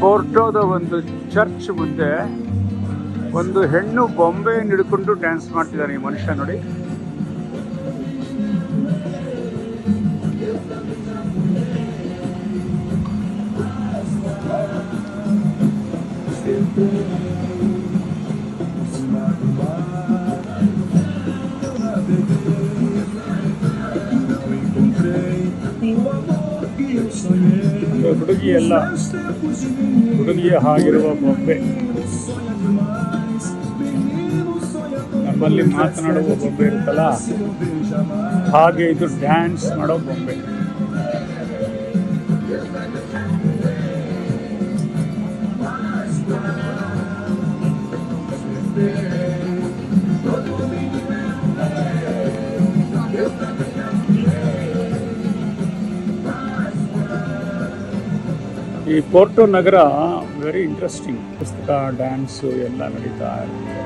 ಪೋರ್ಟೋದ ಒಂದು ಚರ್ಚ್ ಮುಂದೆ ಒಂದು ಹೆಣ್ಣು ಬೊಂಬೆಯನ್ನು ಹಿಡ್ಕೊಂಡು ಡ್ಯಾನ್ಸ್ ಮಾಡ್ತಿದ್ದಾರೆ ಈ ಮನುಷ್ಯ ನೋಡಿ. ಎಲ್ಲ ಹುಡುಗಿಯ ಹಾಗಿರುವ ಬೊಬ್ಬೆ. ನಮ್ಮಲ್ಲಿ ಮಾತನಾಡುವ ಬೊಬ್ಬೆ ಇರುತ್ತಲ್ಲ ಹಾಗೆ ಇದು ಡ್ಯಾನ್ಸ್ ಮಾಡೋ ಬೊಂಬೆ ಈ ಪೋರ್ಟೋ ನಗರ ವೆರಿ ಇಂಟ್ರೆಸ್ಟಿಂಗ್ ಪುಸ್ತಕ ಡ್ಯಾನ್ಸು ಎಲ್ಲ ನಡೀತಾ ಇರುತ್ತೆ